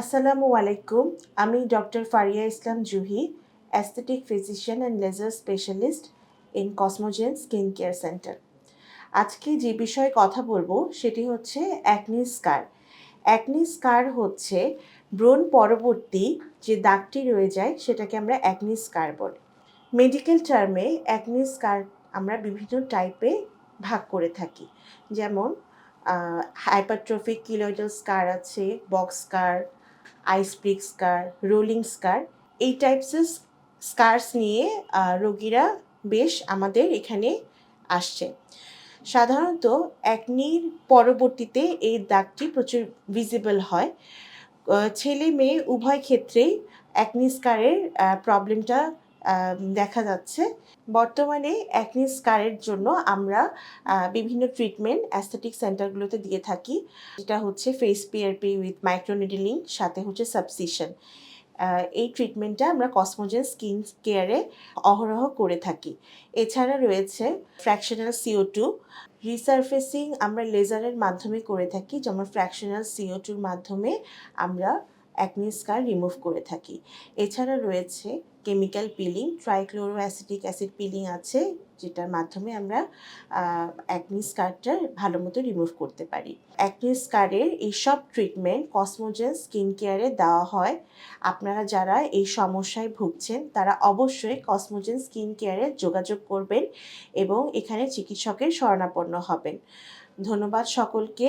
আসসালামু আলাইকুম, আমি doctor Faria Islam Juhi aesthetic physician and laser specialist in Cosmogen skin care centre আজকে যে বিষয়ে কথা বলব সেটি হচ্ছে অ্যাকনি স্কার অ্যাকনি স্কার হচ্ছে ব্রণ পরবর্তী যে দাগটি রয়ে যায় সেটাকে আমরা অ্যাকনি স্কার বলি। মেডিকেল টার্মে অ্যাকনি স্কার আমরা বিভিন্ন টাইপে ভাগ করে থাকি। যেমন হাইপারট্রফিক কিলোইডাল স্কার আছে box scar ice pick scar rolling scar এই টাইপসের স্কার্স নিয়ে রোগীরা বেশ আমাদের এখানে আসছে। সাধারণত একনির পরবর্তীতে এই দাগটি প্রচুর ভিজিবল হয়। ছেলে মেয়ে উভয় ক্ষেত্রেই অ্যাকনি স্কারের প্রবলেমটা দেখা যাচ্ছে। বর্তমানে অ্যাকনি স্কারের জন্য আমরা বিভিন্ন ট্রিটমেন্ট অ্যাস্থেটিক সেন্টারগুলোতে দিয়ে থাকি। যেটা হচ্ছে ফেস পিআরপি উইথ মাইক্রোনিডলিং সাথে হচ্ছে সাবসিশন এই ট্রিটমেন্টটা আমরা কসমোজেন স্কিন কেয়ারে অহরহ করে থাকি। এছাড়া রয়েছে ফ্র্যাকশনাল সিও টু রিসার্ফেসিং আমরা লেজারের মাধ্যমে করে থাকি, যেমন ফ্র্যাকশনাল সিও টুর মাধ্যমে আমরা অ্যাকনি স্কার রিমুভ করে থাকি। এছাড়া রয়েছে chemical peeling trichloro acetic acid peeling আছে, যেটার মাধ্যমে আমরা অ্যাকনি স্কারটা ভালো মতো রিমুভ করতে পারি। অ্যাকনি স্কারের এইসব ট্রিটমেন্ট কসমোজেন স্কিন কেয়ারে দেওয়া হয়। আপনারা যারা এই সমস্যায় ভুগছেন, তারা অবশ্যই কসমোজেন স্কিন কেয়ারে যোগাযোগ করবেন এবং এখানে চিকিৎসকের শরণাপন্ন হবেন। ধন্যবাদ সকলকে।